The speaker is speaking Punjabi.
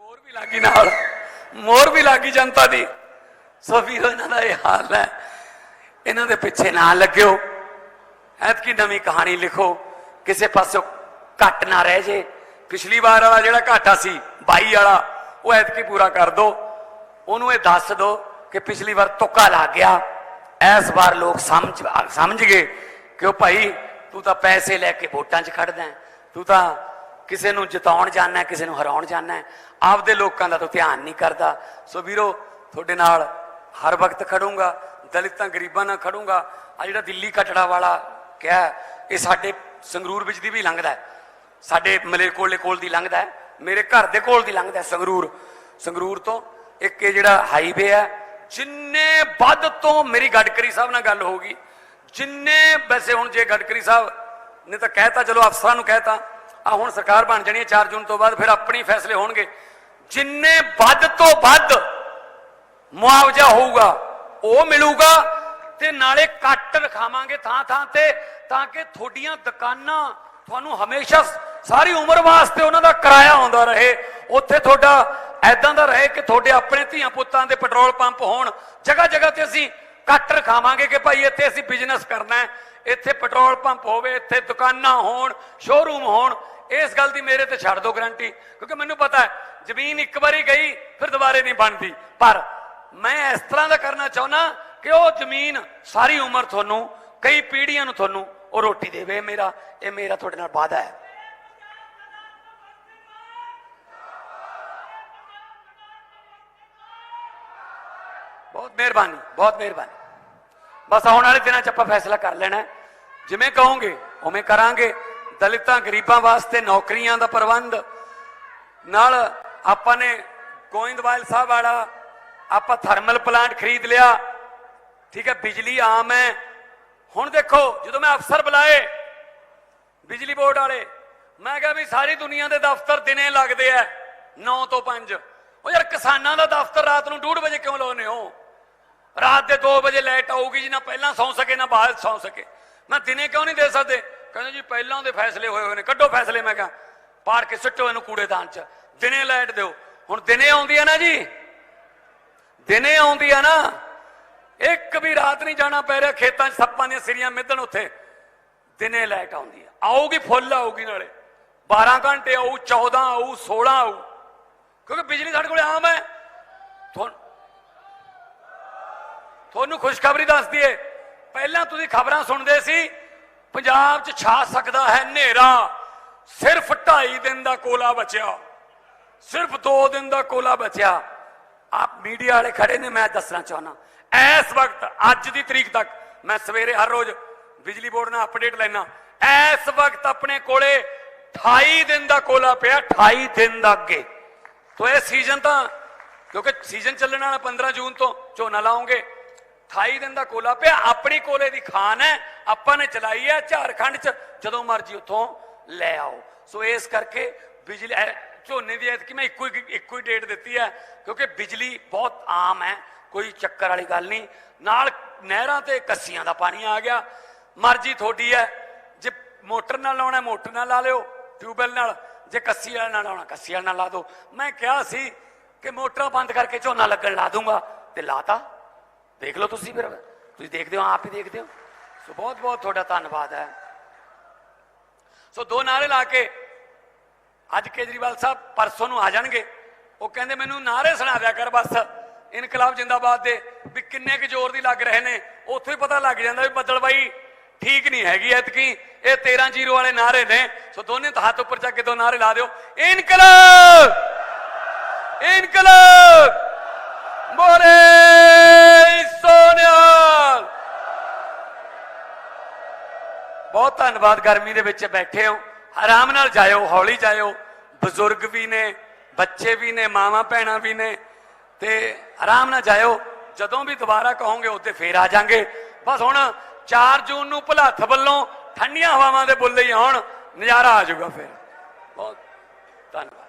ਮੋਰ ਵੀ ਲੱਗੀ ਨਾਲ, ਮੋਰ ਵੀ ਲੱਗੀ ਜਨਤਾ ਦੀ। ਸੋ ਵੀਰੋ ਇਹਨਾਂ ਦਾ ਇਹ ਹਾਲ ਹੈ, ਇਹਨਾਂ ਦੇ ਪਿੱਛੇ ਨਾ ਲੱਗਿਓ। ਐਤਕੀ ਨਵੀਂ ਕਹਾਣੀ ਲਿਖੋ, ਕਿਸੇ ਪਾਸੋਂ ਘੱਟ ਨਾ ਰਹਿ ਜੇ। ਪਿਛਲੀ ਵਾਰ ਵਾਲਾ ਜਿਹੜਾ ਘਾਟਾ ਸੀ 22 ਵਾਲਾ, ਉਹ ਐਤਕੀ ਪੂਰਾ ਕਰ ਦੋ। ਉਹਨੂੰ ਇਹ ਦੱਸ ਦੋ ਕਿ ਪਿਛਲੀ ਵਾਰ ਤੁੱਕਾ ਲੱਗ ਗਿਆ। ਇਸ ਵਾਰ ਲੋਕ ਸਮਝ ਸਮਝ ਗਏ ਕਿ ਉਹ ਭਾਈ ਤੂੰ ਤਾਂ ਪੈਸੇ ਲੈ ਕੇ ਵੋਟਾਂ 'ਚ ਖੜਦਾ ਤੂੰ ਤਾਂ ਕਿਸੇ ਨੂੰ ਜਿਤਾਉਣ ਜਾਣਾ ਕਿਸੇ ਨੂੰ ਹਰਾਉਣ ਜਾਣਾ ਆਪਦੇ ਲੋਕਾਂ ਦਾ ਤਾਂ ਧਿਆਨ ਨਹੀਂ ਕਰਦਾ। ਸੋ ਵੀਰੋ, ਤੁਹਾਡੇ ਨਾਲ ਹਰ ਵਕਤ ਖੜੂੰਗਾ, ਦਲਿਤਾਂ ਗਰੀਬਾਂ ਨਾਲ ਖੜੂੰਗਾ। ਆ ਜਿਹੜਾ ਦਿੱਲੀ ਕਟੜਾ ਵਾਲਾ ਕਿਹਾ ਇਹ ਸਾਡੇ ਸੰਗਰੂਰ ਵਿੱਚ ਦੀ ਵੀ ਲੰਘਦਾ ਹੈ। ਸਾਡੇ ਮਲੇਰਕੋਟਲੇ ਕੋਲ ਦੀ ਲੰਘਦਾ ਮੇਰੇ ਘਰ ਦੇ ਕੋਲ ਦੀ ਲੰਘਦਾ ਸੰਗਰੂਰ। ਸੰਗਰੂਰ ਤੋਂ ਇੱਕ ਇਹ ਜਿਹੜਾ ਹਾਈਵੇ ਹੈ, ਜਿੰਨੇ ਵੱਧ ਤੋਂ ਮੇਰੀ ਗਡਕਰੀ ਸਾਹਿਬ ਨਾਲ ਗੱਲ ਹੋ ਗਈ, ਜਿੰਨੇ ਵੈਸੇ ਹੁਣ ਜੇ ਗਡਕਰੀ ਸਾਹਿਬ ਨੇ ਤਾਂ ਕਹਿਤਾ, ਚਲੋ ਅਫਸਰਾਂ ਨੂੰ ਕਹਿਤਾ ਆ ਹੁਣ ਸਰਕਾਰ ਬਣ ਜਾਣੀ ਹੈ 4 ਜੂਨ ਤੋਂ ਬਾਅਦ, ਫਿਰ ਆਪਣੀ ਫੈਸਲੇ ਹੋਣਗੇ। ਜਿੰਨੇ ਵੱਧ ਤੋਂ ਵੱਧ ਮੁਆਵਜ਼ਾ ਹੋਊਗਾ, ਉਹ ਮਿਲੂਗਾ ਤੇ ਨਾਲੇ ਕੱਟ ਰਖਾਵਾਂਗੇ ਥਾਂ ਥਾਂ ਤੇ, ਤਾਂ ਕਿ ਤੁਹਾਡੀਆਂ ਦੁਕਾਨਾਂ ਤੁਹਾਨੂੰ ਹਮੇਸ਼ਾ ਸਾਰੀ ਉਮਰ ਵਾਸਤੇ ਉਹਨਾਂ ਦਾ ਕਿਰਾਇਆ ਆਉਂਦਾ ਰਹੇ। ਉੱਥੇ ਤੁਹਾਡਾ ਐਦਾਂ ਦਾ ਰਹੇ ਕਿ ਤੁਹਾਡੇ ਆਪਣੇ ਧੀਆਂ ਪੁੱਤਾਂ ਦੇ ਪੈਟਰੋਲ ਪੰਪ ਹੋਣ। ਜਗ੍ਹਾ ਜਗ੍ਹਾ ਤੇ ਅਸੀਂ ਕੱਟ ਰਖਾਵਾਂਗੇ ਕਿ ਭਾਈ ਇੱਥੇ ਅਸੀਂ ਬਿਜ਼ਨਸ ਕਰਨਾ ਹੈ। ਇੱਥੇ ਪੈਟਰੋਲ ਪੰਪ ਹੋਵੇ, ਇੱਥੇ ਦੁਕਾਨਾਂ ਹੋਣ, ਸ਼ੋਰੂਮ ਹੋਣ ਇਸ ਗੱਲ ਦੀ ਮੇਰੇ ਤੇ ਛੱਡ ਦਿਓ ਗਰੰਟੀ, ਕਿਉਂਕਿ ਮੈਨੂੰ ਪਤਾ ਹੈ, ਜ਼ਮੀਨ ਇੱਕ ਵਾਰੀ ਗਈ, ਫਿਰ ਦੁਬਾਰੇ ਨਹੀਂ ਬਣਦੀ। ਪਰ ਮੈਂ ਇਸ ਤਰ੍ਹਾਂ ਦਾ ਕਰਨਾ ਚਾਹੁੰਦਾ ਕਿ ਉਹ ਜ਼ਮੀਨ ਸਾਰੀ ਉਮਰ ਤੁਹਾਨੂੰ, ਕਈ ਪੀੜ੍ਹੀਆਂ ਨੂੰ ਤੁਹਾਨੂੰ ਉਹ ਰੋਟੀ ਦੇਵੇ। ਮੇਰਾ, ਇਹ ਮੇਰਾ ਤੁਹਾਡੇ ਨਾਲ ਵਾਅਦਾ ਹੈ। ਬਹੁਤ ਮਿਹਰਬਾਨੀ ਬਹੁਤ ਮਿਹਰਬਾਨੀ। ਬਸ ਆਉਣ ਵਾਲੇ ਦਿਨਾਂ 'ਚ ਆਪਾਂ ਫੈਸਲਾ ਕਰ ਲੈਣਾ ਜਿਵੇਂ ਕਹੋਗੇ, ਉਵੇਂ ਕਰਾਂਗੇ। ਦਲਿਤਾਂ ਗਰੀਬਾਂ ਵਾਸਤੇ ਨੌਕਰੀਆਂ ਦਾ ਪ੍ਰਬੰਧ। ਨਾਲ ਆਪਾਂ ਨੇ ਗੋਇੰਦਵਾਲ ਸਾਹਿਬ ਵਾਲਾ ਆਪਾਂ ਥਰਮਲ ਪਲਾਂਟ ਖਰੀਦ ਲਿਆ। ਠੀਕ ਹੈ, ਬਿਜਲੀ ਆਮ ਹੈ। ਹੁਣ ਦੇਖੋ, ਜਦੋਂ ਮੈਂ ਅਫਸਰ ਬੁਲਾਏ ਬਿਜਲੀ ਬੋਰਡ ਵਾਲੇ, ਮੈਂ ਕਿਹਾ ਵੀ ਸਾਰੀ ਦੁਨੀਆ ਦੇ ਦਫ਼ਤਰ ਦਿਨੇ ਲੱਗਦੇ ਆ 9 ਤੋਂ 5 ਉਹ ਯਾਰ ਕਿਸਾਨਾਂ ਦਾ ਦਫ਼ਤਰ ਰਾਤ ਨੂੰ 2:30 ਵਜੇ ਕਿਉਂ ਲਾਉਨੇ ਹੋ? ਰਾਤ ਦੇ 2 ਵਜੇ ਲਾਈਟ ਆਊਗੀ ਜੀ, ਨਾ ਪਹਿਲਾਂ ਸੌਂ ਸਕੇ, ਨਾ ਬਾਅਦ ਸੌਂ ਸਕੇ। ਮੈਂ ਦਿਨੇ ਕਿਉਂ ਨਹੀਂ ਦੇ ਸਕਦੇ? ਕਹਿੰਦੇ ਜੀ ਪਹਿਲਾਂ ਦੇ ਫੈਸਲੇ ਹੋਏ ਹੋਏ ਨੇ, ਕੱਢੋ ਫੈਸਲੇ, ਮੈਂ ਕਿਹਾ, ਪਾੜ ਕੇ ਸੁੱਟੋ ਇਹਨੂੰ ਕੂੜੇਦਾਨ 'ਚ। ਦਿਨੇ ਲਾਈਟ ਦਿਓ। ਹੁਣ ਦਿਨੇ ਆਉਂਦੀ ਆ ਨਾ ਜੀ। ਦਿਨੇ ਆਉਂਦੀ ਆ ਨਾ। ਇੱਕ ਵੀ ਰਾਤ ਨਹੀਂ ਜਾਣਾ ਪੈ ਰਿਹਾ, ਖੇਤਾਂ 'ਚ ਸੱਪਾਂ ਦੀਆਂ ਸਿਰੀਆਂ ਮਿੱਧਣ ਉੱਥੇ। ਦਿਨੇ ਲਾਈਟ ਆਉਂਦੀ ਆ। ਆਊਗੀ, ਫੁੱਲ ਆਊਗੀ ਨਾਲੇ। 12 ਘੰਟੇ ਆਊ 14 ਆਊ 16 ਆਊ। ਕਿਉਂਕਿ ਬਿਜਲੀ ਸਾਡੇ ਕੋਲ ਆਮ ਹੈ। ਤੁਹਾਨੂੰ ਖੁਸ਼ਖਬਰੀ ਦੱਸਦੀ ਦਈਏ। ਪਹਿਲਾਂ ਤੁਸੀਂ ਖਬਰਾਂ ਸੁਣਦੇ ਸੀ ਪੰਜਾਬ 'ਚ ਛਾ ਸਕਦਾ ਹੈ ਹਨੇਰਾ। ਸਿਰਫ 2.5 ਦਿਨ ਦਾ ਕੋਲਾ ਬਚਿਆ। ਸਿਰਫ 2 ਦਿਨ ਦਾ ਕੋਲਾ ਬਚਿਆ। ਆਪ ਮੀਡੀਆ ਵਾਲੇ ਖੜੇ ਨੇ, ਮੈਂ ਦੱਸਣਾ ਚਾਹਨਾ ਇਸ ਵਕਤ, ਅੱਜ ਦੀ ਤਰੀਕ ਤੱਕ, ਮੈਂ ਸਵੇਰੇ ਹਰ ਰੋਜ਼ ਬਿਜਲੀ ਬੋਰਡ ਨਾਲ ਅਪਡੇਟ ਲੈਣਾ ਇਸ ਵਕਤ ਆਪਣੇ ਕੋਲੇ 28 ਦਿਨ ਦਾ ਕੋਲਾ ਪਿਆ 28 ਦਿਨ ਦਾ ਅੱਗੇ। ਤੋ ਇਹ ਸੀਜ਼ਨ ਤਾਂ, ਕਿਉਂਕਿ ਸੀਜ਼ਨ ਚੱਲਣ ਵਾਲਾ 15 ਜੂਨ ਤੋਂ ਝੋਨਾ ਲਾਉਂਗੇ 28 ਦਿਨ ਦਾ ਕੋਲਾ ਪਿਆ, ਆਪਣੀ ਕੋਲੇ ਦੀ ਖਾਨ ਹੈ, ਆਪਾਂ ਨੇ ਚਲਾਈ ਹੈ ਝਾਰਖੰਡ ਚ, ਜਦੋਂ ਮਰਜ਼ੀ ਉੱਥੋਂ ਲੈ ਆਓ। ਸੋ ਇਸ ਕਰਕੇ ਬਿਜਲੀ ਝੋਨੇ ਦੀ ਐਤਕੀ ਮੈਂ ਇੱਕੋ ਹੀ ਇੱਕੋ ਹੀ ਡੇਟ ਦਿੱਤੀ ਹੈ, ਕਿਉਂਕਿ ਬਿਜਲੀ ਬਹੁਤ ਆਮ ਹੈ, ਕੋਈ ਚੱਕਰ ਵਾਲੀ ਗੱਲ ਨਹੀਂ। ਨਾਲ ਨਹਿਰਾਂ ਤੇ ਕੱਸੀਆਂ ਦਾ ਪਾਣੀ ਆ ਗਿਆ, ਮਰਜ਼ੀ ਤੁਹਾਡੀ ਹੈ, ਜੇ ਮੋਟਰ ਨਾਲ ਲਾਉਣਾ ਮੋਟਰ ਨਾਲ ਲਾ ਲਿਓ, ਟਿਊਬਵੈਲ ਨਾਲ, ਜੇ ਕੱਸੀ ਵਾਲਾ ਨਾਲ ਲਾਉਣਾ, ਕੱਸੀ ਵਾਲਾ ਨਾਲ ਲਾ ਦਿਓ। ਮੈਂ ਕਿਹਾ ਸੀ ਕਿ ਮੋਟਰਾਂ ਬੰਦ ਕਰਕੇ ਝੋਨਾ ਲੱਗਣ ਲਾ ਦੂੰਗਾ, ਤੇ ਲਾਤਾ। ਦੇਖ ਲਓ ਤੁਸੀਂ ਫਿਰ। ਤੁਸੀਂ ਦੇਖਦੇ ਹੋ, ਆਪ ਹੀ ਦੇਖਦੇ ਹੋ। ਸੋ ਬਹੁਤ ਬਹੁਤ ਤੁਹਾਡਾ ਧੰਨਵਾਦ ਹੈ। ਸੋ ਦੋ ਨਾਰੇ ਲਾ ਕੇ ਅੱਜ ਕੇਜਰੀਵਾਲ ਸਾਹਿਬ ਪਰਸੋਂ ਨੂੰ ਆ ਜਾਣਗੇ। ਉਹ ਕਹਿੰਦੇ ਮੈਨੂੰ ਨਾਰੇ ਸੁਣਾ ਕਰ ਬਸ। ਇਨਕਲਾਬ ਜਿੰਦਾਬਾਦ ਦੇ ਵੀ ਕਿੰਨੇ ਕੁ ਜ਼ੋਰ ਦੀ ਲੱਗ ਰਹੇ ਨੇ। ਉੱਥੋਂ ਹੀ ਪਤਾ ਲੱਗ ਜਾਂਦਾ ਵੀ ਬੱਦਲ ਬਾਈ ਠੀਕ ਨਹੀਂ ਹੈਗੀ ਐਤਕੀ। ਇਹ 13 ਜ਼ੀਰੋ ਵਾਲੇ ਨਾਰੇ ਨੇ। ਸੋ ਦੋਨੇ ਹੱਥ ਉੱਪਰ ਚੱਕ ਕੇ ਦੋ ਨਾਰੇ ਲਾ ਦਿਓ। ਇਨਕਲਾਬ! ਇਨਕਲਾਬ! ਮੋਰੇ! ਧੰਨਵਾਦ ਗਰਮੀ ਦੇ ਵਿੱਚ ਬੈਠੇ ਹੋ। ਆਰਾਮ ਨਾਲ ਜਾਇਓ, ਹੌਲੀ ਜਾਇਓ। ਬਜ਼ੁਰਗ ਵੀ ਨੇ, ਬੱਚੇ ਵੀ ਨੇ, ਮਾਵਾਂ ਭੈਣਾਂ ਵੀ ਨੇ। ਤੇ ਆਰਾਮ ਨਾਲ ਜਾਇਓ। ਜਦੋਂ ਵੀ ਦੁਬਾਰਾ ਕਹੋਗੇ ਉੱਤੇ ਫੇਰ ਆ ਜਾਾਂਗੇ। ਬਸ ਹੁਣ 4 ਜੂਨ ਨੂੰ ਭੁਲੱਥ ਵੱਲੋਂ ਠੰਡੀਆਂ ਹਵਾਵਾਂ ਦੇ ਬੁੱਲੇ ਹੀ ਆਉਣ। ਨਜ਼ਾਰਾ ਆ ਜਾਊਗਾ ਫਿਰ। ਬਹੁਤ ਧੰਨਵਾਦ।